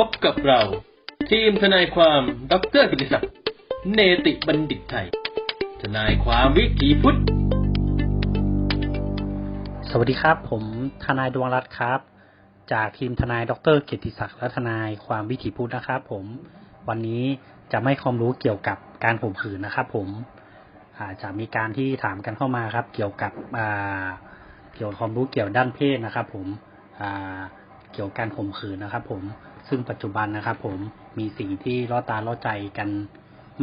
พบกับเรา ทีมทนายความดรกิติศักดิ์เนติบัณฑิตไทย ทนายความวิถีพุทธ สวัสดีครับ ผมทนายดวงรัตน์ครับ จากทีมทนายดรเกียรติศักดิ์และทนายความวิถีพุทธนะครับ ผมวันนี้จะไม่ความรู้เกี่ยวกับการข่มขืนนะครับ ผมอาจจะมีการที่ถามกันเข้ามาครับ เกี่ยวกับอ่าเกี่ยวกับความรู้เกี่ยวด้านเพศนะครับ ผมอ่าเกี่ยวกับการข่มขืนนะครับ ผม ซึ่งปัจจุบันนะครับ ผมมีสิ่งที่ล่อตาล่อใจกัน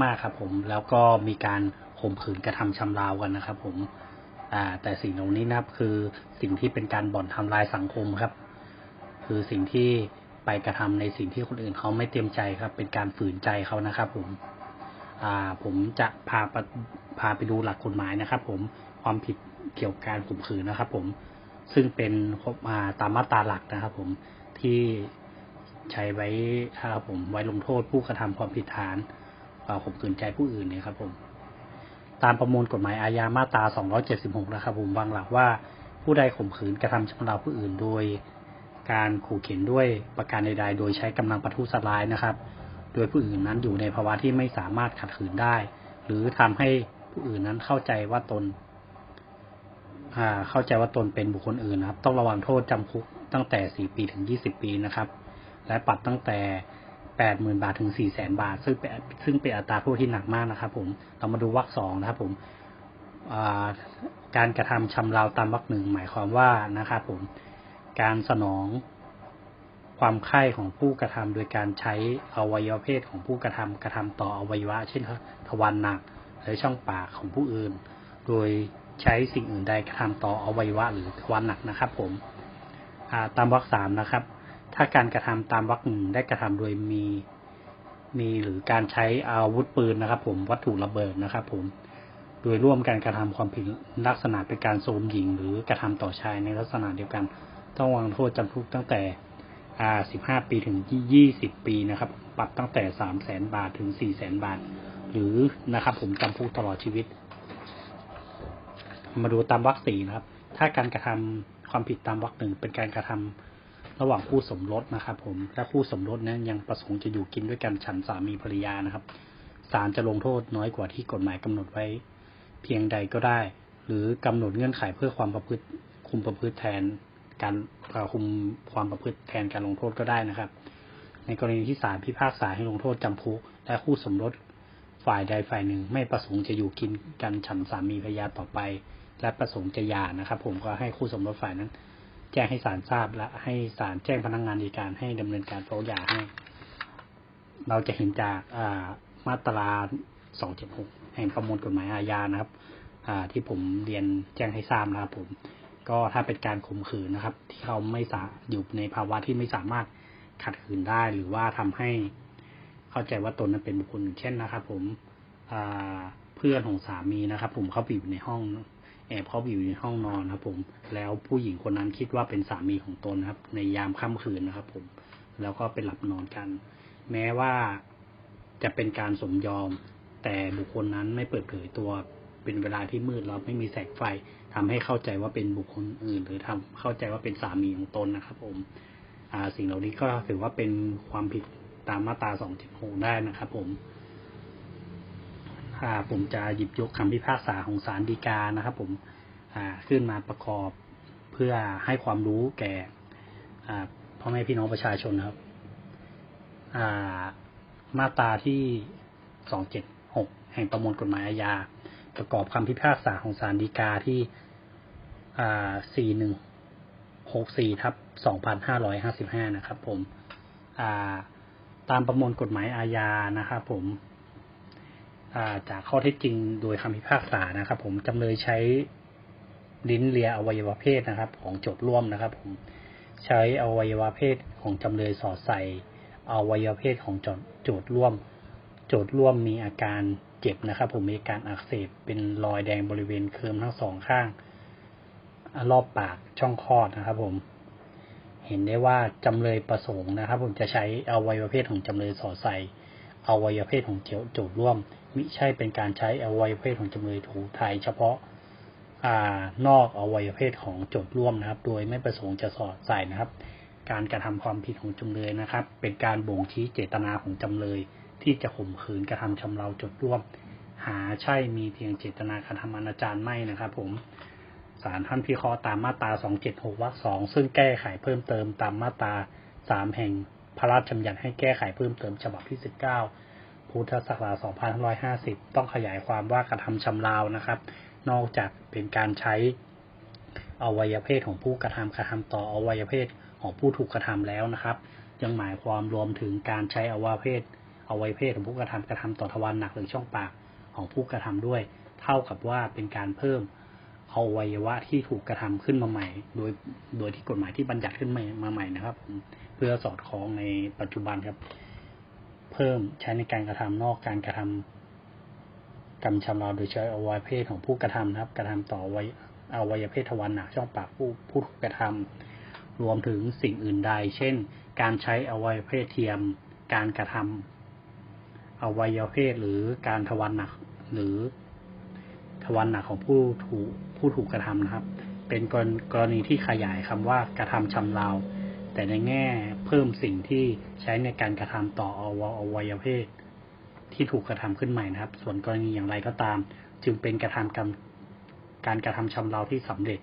มากครับ ผมแล้วก็มีการข่มขืนกระทำชำเราวกันนะครับ ผมอ่าแต่สิ่งเหล่านี้นะครับคือสิ่งที่เป็นการบ่อนทำลายสังคมครับ คือสิ่งที่ไปกระทำในสิ่งที่คนอื่นเขาไม่เตรียมใจครับ เป็นการฝืนใจเขานะครับ ผมอ่าผมจะพาพาไปดูหลักกฎหมายนะครับ ผมความผิดเกี่ยวกับการข่มขืนนะครับ ผมซึ่งเป็นอ่าตามมาตราหลักนะครับ ผมที่ ใช้ไว้ครับผมไว้ลงโทษผู้กระทำความผิดฐานข่มขืนใจผู้อื่นเนี่ยครับผม ตามประมวลกฎหมายอาญามาตรา 276 นะครับผมวางหลักว่าผู้ใดข่มขืนกระทำชำเราผู้อื่นโดย การขู่เข็นด้วยประการใดๆ โดยใช้กำลังประทุษร้ายนะครับ โดยผู้อื่นนั้นอยู่ในภาวะที่ไม่สามารถขัดขืนได้ หรือทำให้ผู้อื่นนั้นเข้าใจว่าตนเข้าใจว่าตนเป็นบุคคลอื่นนะครับ ต้องระวังโทษจำคุกตั้งแต่ 4 ปีถึง 20 ปีนะครับ และปรับตั้งแต่ 80,000 บาทถึง 400,000 บาท ซึ่งเป็นซึ่งเป็นอัตราโทษที่หนักมากนะครับผมเรามาดูวรรคสองนะครับผมาการกระทำชำเราตามวรรคหนึ่งหมายความว่านะครับผมการสนองความใคร่ของผู้กระทำโดยการใช้อวัยวะเพศของผู้กระทำกระทำต่ออวัยวะ เช่นทวารหนักหรือช่องปากของผู้อื่น โดยใช้สิ่งอื่นใดกระทำต่ออวัยวะหรือทวารหนักนะครับ ผมาตามวรรคสามนะครับ ถ้าการกระทำตามวรรคหนึ่งได้กระทำโดยมีมีหรือการใช้อาวุธปืนนะครับ ผมวัตถุระเบิดนะครับ ผมโดยร่วมกันกระทำความผิดลักษณะเป็นการโทรมหญิง หรือกระทำต่อชายในลักษณะเดียวกัน ต้องวางโทษจำคุกตั้งแต่อ่า15ปีถึง20ปีนะครับ ปรับตั้งแต่3 0 0แสนบาทถึง4 0 0แสนบาท หรือนะครับ ผมจำคุกตลอดชีวิต มาดูตามวรรคสี่นะครับ ถ้าการกระทำความผิดตามวรรคหนึ่งเป็นการกระทำ ระหว่างคู่สมรสนะครับ ผมและคู่สมรสนั้นยังประสงค์จะอยู่กินด้วยกันฉันสามีภรรยานะครับศาลจะลงโทษน้อยกว่าที่กฎหมายกำหนดไว้ เพียงใดก็ได้ หรือกำหนดเงื่อนไขเพื่อความประพฤติคุมประพฤติแทนการคุมความประพฤติแทนการลงโทษก็ได้นะครับ ในกรณีที่ศาลพิพากษาให้ลงโทษจำคุกและคู่สมรสฝ่ายใดฝ่ายหนึ่ง ไม่ประสงค์จะอยู่กินกันฉันสามีภรรยาต่อไป และประสงค์จะหย่านะครับ ผมก็ให้คู่สมรสฝ่ายนั้น แจ้งให้ศาลทราบและให้ศาลแจ้งพนักงานในการให้ดำเนินการฟ้องหย่าให้ เราจะเห็นจากอ่ามาตรา276แห่งประมวลกฎหมายอาญานะครับอ่าที่ผมเรียนแจ้งให้ทราบนะครับผม ก็ถ้าเป็นการข่มขืนนะครับ ที่เขาไม่สาอยู่ในภาวะที่ไม่สามารถขัดขืนได้ หรือว่าทำให้เข้าใจว่าตนนั้นเป็นบุคคลเช่นนะครับ ผมอ่าเพื่อนของสามีนะครับ ผมเขาไปอยู่ในห้อง แอบเขาไปอยู่ในห้องนอนครับผม แล้วผู้หญิงคนนั้นคิดว่าเป็นสามีของตนนะครับ ในยามค่ำคืนนะครับ ผม แล้วก็ไปหลับนอนกัน แม้ว่าจะเป็นการสมยอม แต่บุคคลนั้นไม่เปิดเผยตัวเป็นเวลาที่มืดแล้วไม่มีแสงไฟทำให้เข้าใจว่าเป็นบุคคลอื่น หรือทำเข้าใจว่าเป็นสามีของตนนะครับ ผมอ่าสิ่งเหล่านี้ก็ถือว่าเป็นความผิดตามมาตรา 276 ได้นะครับ ผม ผมจะหยิบยกคำพิพากษาของศาลฎีกานะครับ ผมขึ้นมาประกอบเพื่อให้ความรู้แก่พ่อแม่พี่น้องประชาชนครับามาตราที่276แห่งประมวลกฎหมายอาญาประกอบคำพิพากษาของศาลฎีกาที่อ่า4164ทับ2555นะครับ ผมาตามประมวลกฎหมายอาญานะครับ ผม จากข้อเท็จจริงโดยคำพิพากษานะครับ ผมจำเลยใช้ลิ้นเลียอวัยวะเพศนะครับ ของโจทย์ร่วมนะครับ ผมใช้อวัยวะเพศของจำเลยสอดใส่อวัยวะเพศของโจทย์โจทย์ร่วม โจทย์ร่วมมีอาการเจ็บนะครับ ผมมีอาการอักเสบเป็นรอยแดงบริเวณเคืมทั้งสองข้างรอบปากช่องคลอดนะครับ ผม เห็นได้ว่าจำเลยประสงค์นะครับ ผมจะใช้อวัยวะเพศของจำเลยสอดใส่ อวัยวเพศของโจทย์ร่วม มิใช่เป็นการใช้อวัยวเพศของจำเลยถูกไทย เฉพาะอ่านอกอวัยวเพศของโจทย์ร่วมนะครับ โดยไม่ประสงค์จะสอดใส่นะครับ การกระทำความผิดของจำเลยนะครับ เป็นการบ่งชี้เจตนาของจำเลย ที่จะข่มขืนกระทำชำเราจดร่วม หาใช่มีเพียงเจตนากระทำอนาจารไม่นะครับ ผมศาลท่านพิเคราะห์ตามมาตรา 276 วรรคสองซึ่งแก้ไขเพิ่มเติมตามมาตรา 3 แห่ง พระราชบัญญัติให้แก้ไขเพิ่มเติมฉบับที่ 19 พุทธศักราช 2550 ต้องขยายความว่ากระทำชำรานะครับ นอกจากเป็นการใช้อวัยเพศของผู้กระทำกระทำต่ออวัยเพศของผู้ถูกกระทำแล้วนะครับ ยังหมายความรวมถึงการใช้อวัยเพศอวัยเพศของผู้กระทำกระทำต่อทวารหนักหรือช่องปากของผู้กระทำด้วย เท่ากับว่าเป็นการเพิ่มอวัยวะที่ถูกกระทำขึ้นมาใหม่ โดยโดยที่กฎหมายที่บัญญัติขึ้นมาใหม่นะครับ พื่อสอดคล้องในปัจจุบันครับ เพิ่มใช้ในการกระทำนอกการกระทำกรรมชำเราโดยใช้อวัยวะเพศของผู้กระทำนะครับ กระทำต่ออวัยอวัยวะเพศทวารหนักช่องปากผู้ผู้ถูกกระทำรวมถึงสิ่งอื่นใด เช่น การใช้อวัยวะเพศเทียม การกระทำอวัยวะเพศหรือการทวารหนักหรือทวารหนักของผู้ถูกผู้ถูกกระทำนะครับ เป็นกรณีที่ขยายคำว่ากระทำชำเรา แต่ในแง่เพิ่มสิ่งที่ใช้ในการกระทำต่ออวอวัยวเพศที่ถูกกระทำขึ้นใหม่นะครับ ส่วนกรณีอย่างไรก็ตาม จึงเป็นกระทำกรรมการกระทำชำเราที่สำเร็จ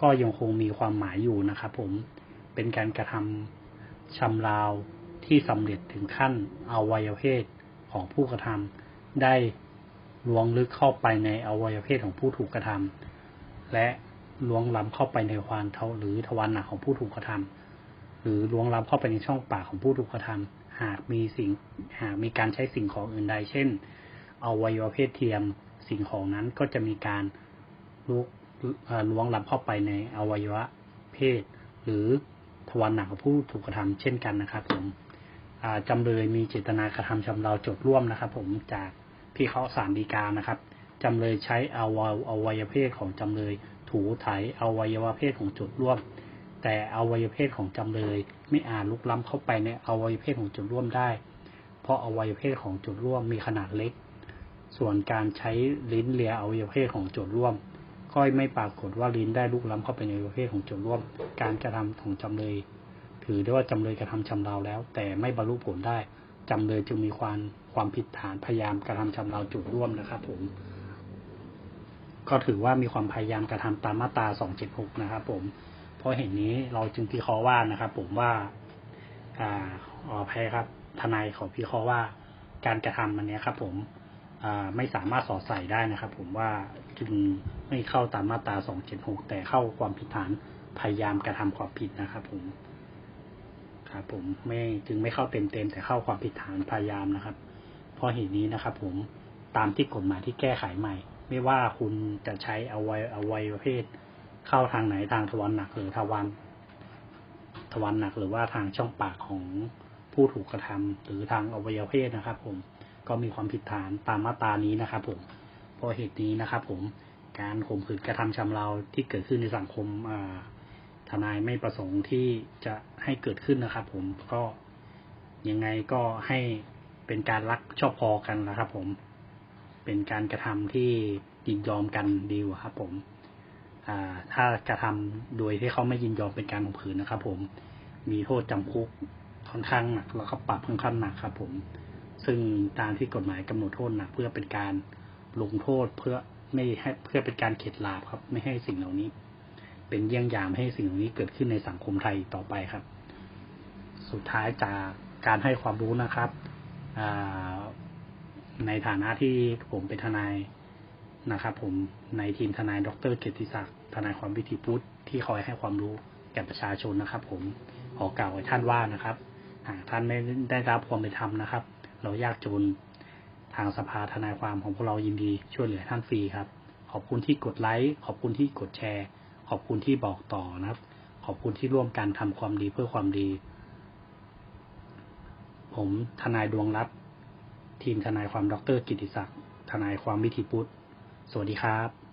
ก็ยังคงมีความหมายอยู่นะครับผมเป็นการกระทำชำเราที่สำเร็จถึงขั้นอวัยวเพศของผู้กระทำได้ล้วงลึกเข้าไปในอวัยวเพศของผู้ถูกกระทำและล้วงล้ำเข้าไปในทวารเทาหรือทวารหนักของผู้ถูกกระทำ หรือล้วงล้ำเข้าไปในช่องปากของผู้ถูกกระทำหากมีสิ่งหากมีการใช้สิ่งของอื่นใด เช่นเอาวัยวะเพศเทียมสิ่งของนั้นก็จะมีการลุกล้วงล้ำเข้าไปในอวัยวะเพศ หรือทวารหนักของผู้ถูกกระทำเช่นกันนะครับผมอ่าจำเลยมีเจตนากระทำชำเราโจทร่วมนะครับ ผมจากพิเคราะห์สารดีกานะครับจำเลยใช้อวัยวะเพศของจำเลยถูไถอวัยวะเพศของโจทร่วม แต่อวัยวเพศของจำเลย ไม่อาจลุกล้ำเข้าไปในอวัยวเพศของจทย์ร่วมได้ เพราะอวัยวเพศของจทย์ร่วมมีขนาดเล็ก ส่วนการใช้ลิ้นเลียอวัยวเพศของจทย์ร่วม ก็ไม่ปรากฏว่าลิ้นได้ลุกล้ำเข้าไปในอวัยวเพศของจทย์ร่วม การกระทำของจำเลย ถือได้ว่าจำเลยกระทำชำเราแล้ว แต่ไม่บรรลุผลได้จำเลยจึงมีความความผิดฐานพยายามกระทำชำเราจุดร่วมนะครับ ผม ก็ถือว่ามีความพยายามกระทำตามมาตรา 276 นะครับผม เพราะเห็นนี้เราจึงพิเคราะห์ว่านะครับ ผมว่า อ่าขออภัยครับ ทนายขอพิเคราะห์ว่า การกระทำอันเนี้ยครับ ผมอ่าไม่สามารถสอดใส่ได้นะครับ ผมว่าจึงไม่เข้าตามมาตรา 276 แต่เข้าความผิดฐานพยายามกระทำความผิดนะครับ ผม ครับ ผมไม่จึงไม่เข้าเต็มเต็มแต่เข้าความผิดฐานพยายามนะครับเพราะเหตุนี้นะครับ ผมตามที่กฎหมายที่แก้ไขใหม่ ไม่ว่าคุณจะใช้อวัยอวัยวะเพศ เข้าทางไหนทางทวารหนักหรือทวารทวารหนักหรือว่าทางช่องปากของผู้ถูกกระทำหรือทางอวัยวะเพศนะครับ ผมก็มีความผิดฐานตามมาตรานี้นะครับ ผมเพราะเหตุนี้นะครับ ผมการข่มขืนกระทำชำเราที่เกิดขึ้นในสังคมอ่าทนายไม่ประสงค์ที่จะให้เกิดขึ้นนะครับ ผมก็ยังไงก็ให้เป็นการรักชอบพอกันนะครับ ผมเป็นการกระทำที่ยินยอมกันดีกว่าครับ ผม ถ้ากระทำโดยที่เขาไม่ยินยอมเป็นการข่มขืนนะครับ ผมมีโทษจำคุกค่อนข้างหนักแล้วก็ปรับค่อนข้างหนักครับ ผม ซึ่งตามที่กฎหมายกำหนดโทษหนักเพื่อเป็นการลงโทษเพื่อไม่ให้เพื่อเป็นการเข็ดหลาบครับ ไม่ให้สิ่งเหล่านี้ เป็นเยี่ยงยามให้สิ่งเหล่านี้เกิดขึ้นในสังคมไทยต่อไปครับ สุดท้ายจากการให้ความรู้นะครับในฐานะที่ผมเป็นทนาย นะครับผมในทีมทนายดรเกติศักดิ์ทนายความวิถีพุทธที่คอยให้ความรู้แก่ประชาชนนะครับ ผมขอกล่าวไว้ท่านว่านะครับหากท่านไม่ได้รับความเป็นธรรมนะครับ เรายากจนทางสภาทนายความของพวกเรายินดีช่วยเหลือท่านฟรีครับ ขอบคุณที่กดไลค์ขอบคุณที่กดแชร์ ขอบคุณที่บอกต่อนะครับ ขอบคุณที่ร่วมกันทำความดีเพื่อความดี ผมทนายดวงรัตน์ทีมทนายความดร กิติศักดิ์ทนายความวิถีพุทธ สวัสดีครับ